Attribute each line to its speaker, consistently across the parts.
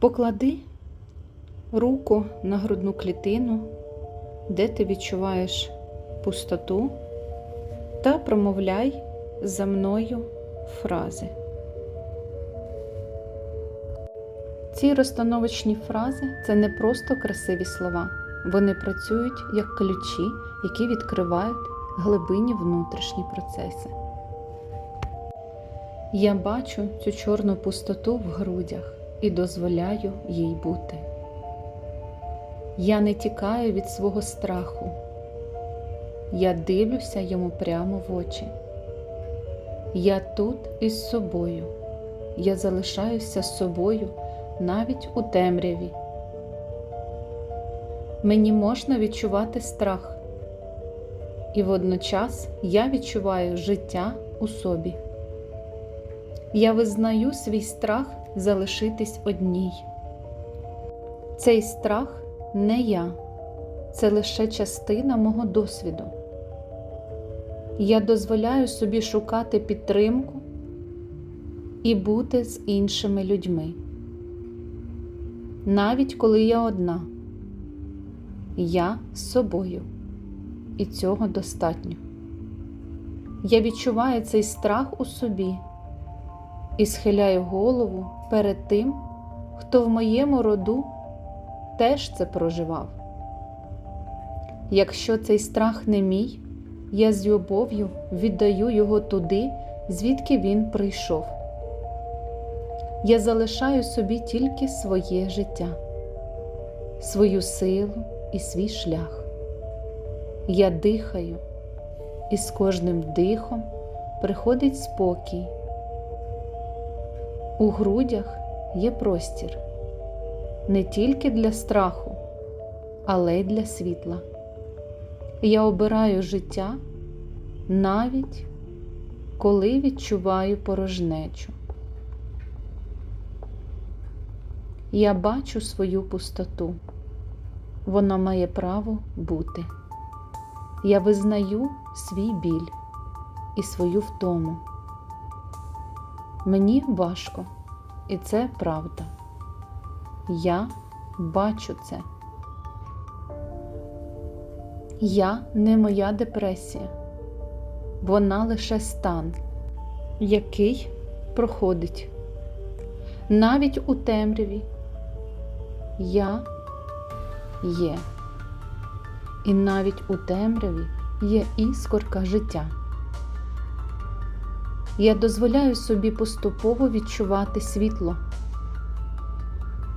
Speaker 1: Поклади руку на грудну клітину, де ти відчуваєш пустоту, та промовляй за мною фрази. Ці розстановочні фрази це не просто красиві слова. Вони працюють як ключі, які відкривають глибинні внутрішні процеси. Я бачу цю чорну пустоту в грудях і дозволяю їй бути. Я не тікаю від свого страху. Я дивлюся йому прямо в очі. Я тут із собою. Я залишаюся собою навіть у темряві. Мені можна відчувати страх, і водночас я відчуваю життя у собі. Я визнаю свій страх залишитись одній. Цей страх не я, це лише частина мого досвіду. Я дозволяю собі шукати підтримку і бути з іншими людьми. Навіть коли я одна, я з собою, і цього достатньо. Я відчуваю цей страх у собі і схиляю голову перед тим, хто в моєму роду теж це проживав. Якщо цей страх не мій, я з любов'ю віддаю його туди, звідки він прийшов. Я залишаю собі тільки своє життя, свою силу і свій шлях. Я дихаю, і з кожним дихом приходить спокій. У грудях є простір не тільки для страху, але й для світла. Я обираю життя навіть коли відчуваю порожнечу. Я бачу свою пустоту. Вона має право бути. Я визнаю свій біль і свою втому. Мені важко, і це правда. Я бачу це. Я не моя депресія. Вона лише стан, який проходить. Навіть у темряві я є. І навіть у темряві є іскорка життя. Я дозволяю собі поступово відчувати світло,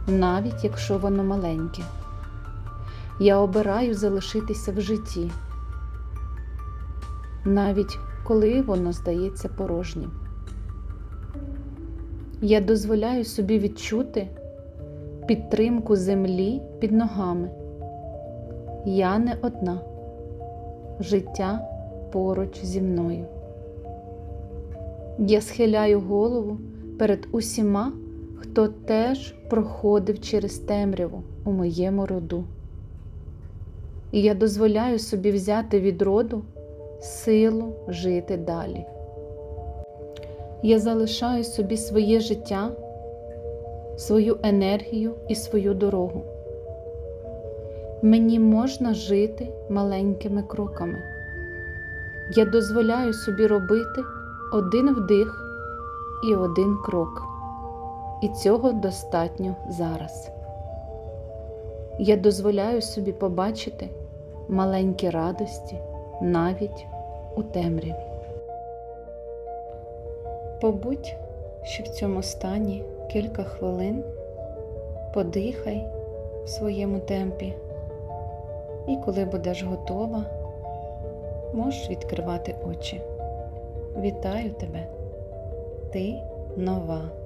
Speaker 1: навіть якщо воно маленьке. Я обираю залишитися в житті, навіть коли воно здається порожнім. Я дозволяю собі відчути підтримку землі під ногами. Я не одна, життя поруч зі мною. Я схиляю голову перед усіма, хто теж проходив через темряву у моєму роду. І я дозволяю собі взяти від роду силу жити далі. Я залишаю собі своє життя, свою енергію і свою дорогу. Мені можна жити маленькими кроками. Я дозволяю собі робити один вдих і один крок. І цього достатньо зараз. Я дозволяю собі побачити маленькі радості навіть у темряві. Побудь ще в цьому стані кілька хвилин, подихай в своєму темпі, і коли будеш готова, можеш відкривати очі. Вітаю тебе, ти нова.